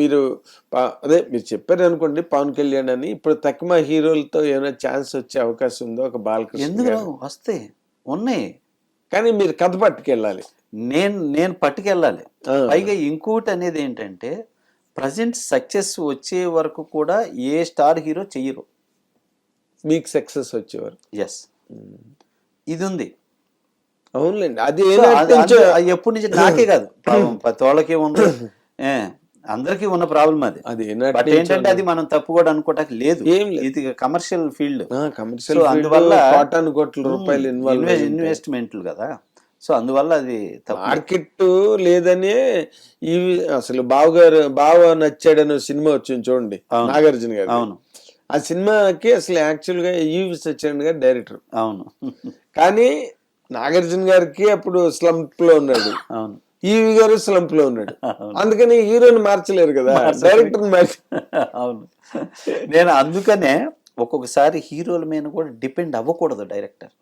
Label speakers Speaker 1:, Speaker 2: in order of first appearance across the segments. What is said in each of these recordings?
Speaker 1: మీరు అదే మీరు చెప్పారు అనుకోండి పవన్ కళ్యాణ్ అని. ఇప్పుడు తక్కువ హీరోలతో ఏమైనా ఛాన్స్ వచ్చే అవకాశం ఉందో? ఒక బాలకృష్ణ
Speaker 2: ఎందుకు? వస్తాయి ఉన్నాయి.
Speaker 1: కానీ మీరు కథ పట్టుకెళ్ళాలి.
Speaker 2: నేను నేను పట్టుకెళ్ళాలి. పైగా ఇంకోటి అనేది ఏంటంటే ప్రజెంట్ సక్సెస్ వచ్చే వరకు కూడా ఏ స్టార్ హీరో చెయ్యరు.
Speaker 1: మీకు సక్సెస్ వచ్చేవారు
Speaker 2: ఎస్ ఇది ఉంది
Speaker 1: అవునులేండి. అది
Speaker 2: ఎప్పటి నుంచి నాకే కాదు. వాళ్ళకి ఉంది అందరికీ ఉన్న ప్రాబ్లం అది.
Speaker 1: అది
Speaker 2: బట్ ఏంటంటే అది మనం తప్పు కూడా అనుకోవటానికి లేదు.
Speaker 1: ఏం.
Speaker 2: ఇది కమర్షియల్ ఫీల్డ్
Speaker 1: కమర్షియల్
Speaker 2: అందువల్ల
Speaker 1: కోటాను కోట్ల రూపాయలు ఇన్వాల్వ్
Speaker 2: ఇన్వెస్ట్మెంట్లు కదా. సో అందువల్ల అది
Speaker 1: మార్కెట్ లేదనే ఇవి అసలు బావగారు బావ నచ్చాడని సినిమా వచ్చింది చూడండి. నాగార్జున గారు
Speaker 2: అవును.
Speaker 1: ఆ సినిమాకి అసలు యాక్చువల్గా ఈవి సత్యనారాయణ గారు డైరెక్టర్
Speaker 2: అవును.
Speaker 1: కానీ నాగార్జున గారికి అప్పుడు స్లంప్లో ఉన్నాడు.
Speaker 2: అవును.
Speaker 1: ఈవి గారు స్లంప్లో ఉన్నాడు. అందుకని హీరోని మార్చలేరు కదా డైరెక్టర్ మార్చి
Speaker 2: అవును. నేను అందుకనే ఒక్కొక్కసారి హీరోల మీద కూడా డిపెండ్ అవ్వకూడదు డైరెక్టర్.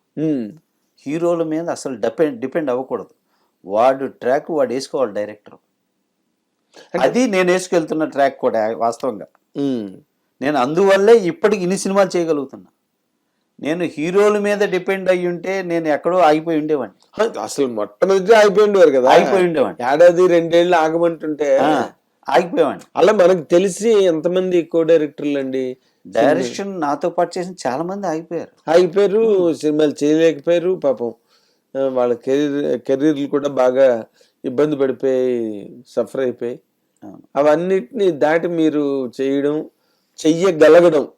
Speaker 2: హీరోల మీద అసలు డిపెండ్ డిపెండ్ అవ్వకూడదు. వాడు ట్రాక్ వాడు వేసుకోవాలి డైరెక్టర్. అది నేను వేసుకెళ్తున్న ట్రాక్ కూడా వాస్తవంగా. నేను అందువల్లే ఇప్పటికి ఇన్ని సినిమాలు చేయగలుగుతున్నా. నేను హీరోల మీద డిపెండ్ అయ్యి ఉంటే నేను ఎక్కడో ఆగిపోయి ఉండేవాడిని.
Speaker 1: అసలు మొట్టమొదటి అయిపోయిండేవారు కదా.
Speaker 2: ఆగిపోయి ఉండేవాడిని.
Speaker 1: ఏడాది రెండేళ్ళు ఆగమంటుంటే
Speaker 2: ఆ, ఆగిపోయేవాడిని.
Speaker 1: అలా మనకు తెలిసి ఎంతమంది కో డైరెక్టర్లు అండి?
Speaker 2: డైరెక్షన్ నాతో పాటు చేసిన చాలా మంది ఆగిపోయారు.
Speaker 1: ఆగిపోయారు సినిమాలు చేయలేకపోయారు పాపం. వాళ్ళ కెరీర్ కెరీర్లు కూడా బాగా ఇబ్బంది పడిపోయి సఫర్ అయిపోయి.
Speaker 2: అవును.
Speaker 1: అవన్నిటిని దాటి మీరు చేయడం చెయ్యగలగడం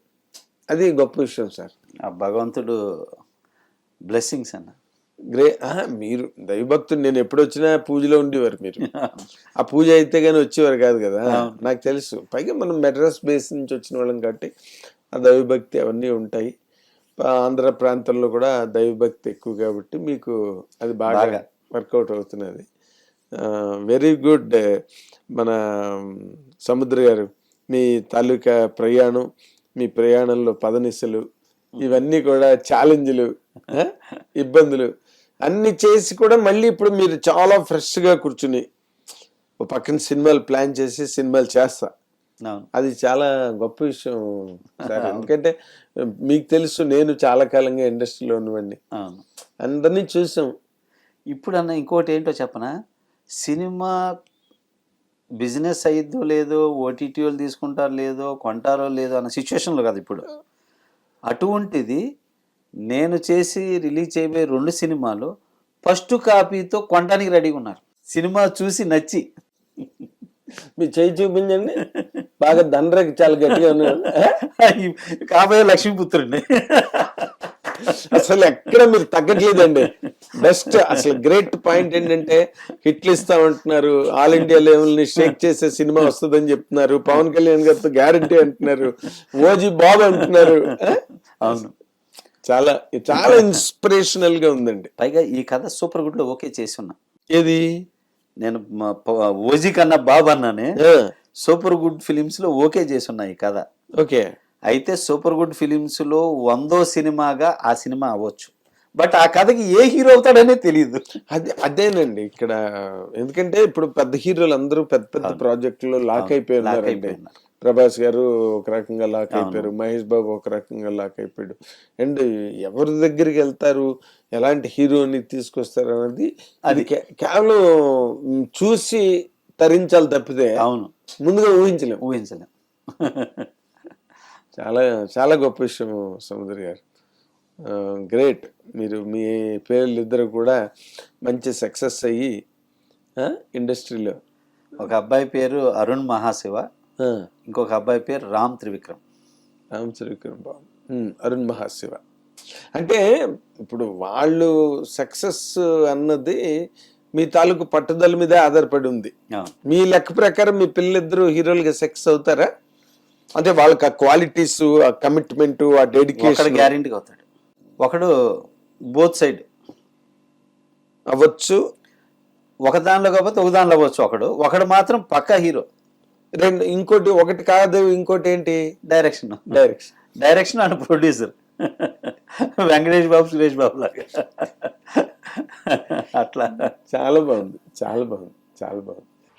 Speaker 1: అది గొప్ప విషయం సార్.
Speaker 2: ఆ భగవంతుడు బ్లెస్సింగ్స్ అన్న.
Speaker 1: గ్రే మీరు దైవభక్తుడు నేను ఎప్పుడు వచ్చినా పూజలో ఉండేవారు మీరు. ఆ పూజ అయితే కానీ వచ్చేవారు కాదు కదా. నాకు తెలుసు. పైగా మనం మెడ్రాస్ బేస్ నుంచి వచ్చిన వాళ్ళం కాబట్టి ఆ దైవభక్తి అవన్నీ ఉంటాయి. ఆంధ్ర ప్రాంతంలో కూడా దైవభక్తి ఎక్కువ కాబట్టి మీకు అది బాగా
Speaker 2: బాగా.
Speaker 1: వర్కౌట్ అవుతున్నది. Very good. మన సముద్ర గారు మీ తాలూకా ప్రయాణం మీ ప్రయాణంలో పదనిసలు ఇవన్నీ కూడా ఛాలెంజ్లు ఇబ్బందులు. అన్ని చేసి కూడా మళ్ళీ ఇప్పుడు మీరు చాలా ఫ్రెష్గా కూర్చుని ఓ పక్కన సినిమాలు ప్లాన్ చేసి సినిమాలు చేస్తా. అది చాలా గొప్ప విషయం సార్. ఎందుకంటే మీకు తెలుసు నేను చాలా కాలంగా ఇండస్ట్రీలో ఉన్నవాడిని.
Speaker 2: అవును.
Speaker 1: అందరినీ చూసాం.
Speaker 2: ఇప్పుడు అన్న ఇంకోటి ఏంటో చెప్పనా? సినిమా బిజినెస్ అయ్యిద్దో లేదో ఓటీటీ వాళ్ళు తీసుకుంటారో లేదో కొంటారో లేదో అన్న సిచ్యువేషన్లో కాదు ఇప్పుడు. అటువంటిది నేను చేసి రిలీజ్ చేయబోయే రెండు సినిమాలు ఫస్ట్ కాపీతో కొనడానికి రెడీగా ఉన్నారు. సినిమా చూసి నచ్చి.
Speaker 1: మీ చేయి చూపించండి. బాగా దండ్రకి చాలా గట్టిగా ఉన్నాడు
Speaker 2: కాబోయే లక్ష్మీపుత్రుడిని.
Speaker 1: అసలు ఎక్కడ మీరు తగ్గట్లేదండి. బెస్ట్ అసలు గ్రేట్ పాయింట్ ఏంటంటే హిట్లు ఇస్తా ఉంటున్నారు ఆల్ ఇండియా లెవెల్ని షేక్ చేసే సినిమా వస్తుందని చెప్తున్నారు. పవన్ కళ్యాణ్ గారితో గ్యారంటీ అంటున్నారు. ఓజీ బాబు అంటున్నారు?
Speaker 2: అవును.
Speaker 1: చాలా చాలా ఇన్స్పిరేషనల్గా ఉందండి.
Speaker 2: పైగా ఈ కథ సూపర్ గుడ్లో ఓకే చేసి ఉన్నా
Speaker 1: ఏది?
Speaker 2: నేను ఓజీ కన్నా బాబు అన్నానే. సూపర్ గుడ్ ఫిలిమ్స్లో ఓకే చేసి ఉన్నా ఈ కథ.
Speaker 1: ఓకే.
Speaker 2: అయితే సూపర్ గుడ్ ఫిలిమ్స్లో వందో సినిమాగా ఆ సినిమా అవ్వచ్చు. బట్ ఆ కథకి ఏ హీరో అవుతాడనే తెలియదు
Speaker 1: అది అదేనండి ఇక్కడ. ఎందుకంటే ఇప్పుడు పెద్ద హీరోలు అందరూ పెద్ద పెద్ద ప్రాజెక్టులో లాక్ అయిపోయి
Speaker 2: లాక్
Speaker 1: ఉన్నారండి
Speaker 2: అయిపోయి ఉన్నారు.
Speaker 1: ప్రభాస్ గారు ఒక రకంగా లాక్ అయిపోయారు. మహేష్ బాబు ఒక రకంగా లాక్ అయిపోయాడు. అండ్ ఎవరి దగ్గరికి వెళ్తారు? ఎలాంటి హీరోని తీసుకొస్తారు అనేది అది. కేవలం చూసి తరించాలి తప్పితే
Speaker 2: అవును.
Speaker 1: ముందుగా ఊహించలేము
Speaker 2: ఊహించలేం.
Speaker 1: చాలా చాలా గొప్ప విషయం సముద్ర గారు. గ్రేట్. మీరు మీ పేర్లు ఇద్దరు కూడా మంచి సక్సెస్ అయ్యి ఇండస్ట్రీలో.
Speaker 2: ఒక అబ్బాయి పేరు అరుణ్ మహాశివ. ఇంకొక అబ్బాయి పేరు రామ్ త్రివిక్రమ్.
Speaker 1: రామ్ శ్రీకరం బాబు. అరుణ్ మహాశివ. అంటే ఇప్పుడు వాళ్ళు సక్సెస్ అన్నది మీ తాలూకు పట్టుదల మీదే ఆధారపడి ఉంది. మీ లెక్క ప్రకారం మీ పిల్లలిద్దరు హీరోలుగా సక్సెస్ అవుతారా? అంటే వాళ్ళకి ఆ క్వాలిటీస్ ఆ కమిట్మెంట్ ఆ డెడికేషన్
Speaker 2: గ్యారెంటీగా అవుతాడు. ఒకడు బోత్ సైడ్
Speaker 1: అవ్వచ్చు.
Speaker 2: ఒక దానిలో కాకపోతే ఒక దానిలో అవ్వచ్చు ఒకడు. ఒకడు మాత్రం పక్కా హీరో
Speaker 1: రెండు ఇంకోటి ఒకటి కాదు ఇంకోటి ఏంటి?
Speaker 2: Direction
Speaker 1: direction
Speaker 2: direction and producer Venkatesh Babu Suresh Babu లాగా. అట్లా
Speaker 1: చాలా బాగుంది. చాలా బాగుంది. చాలా బాగుంది.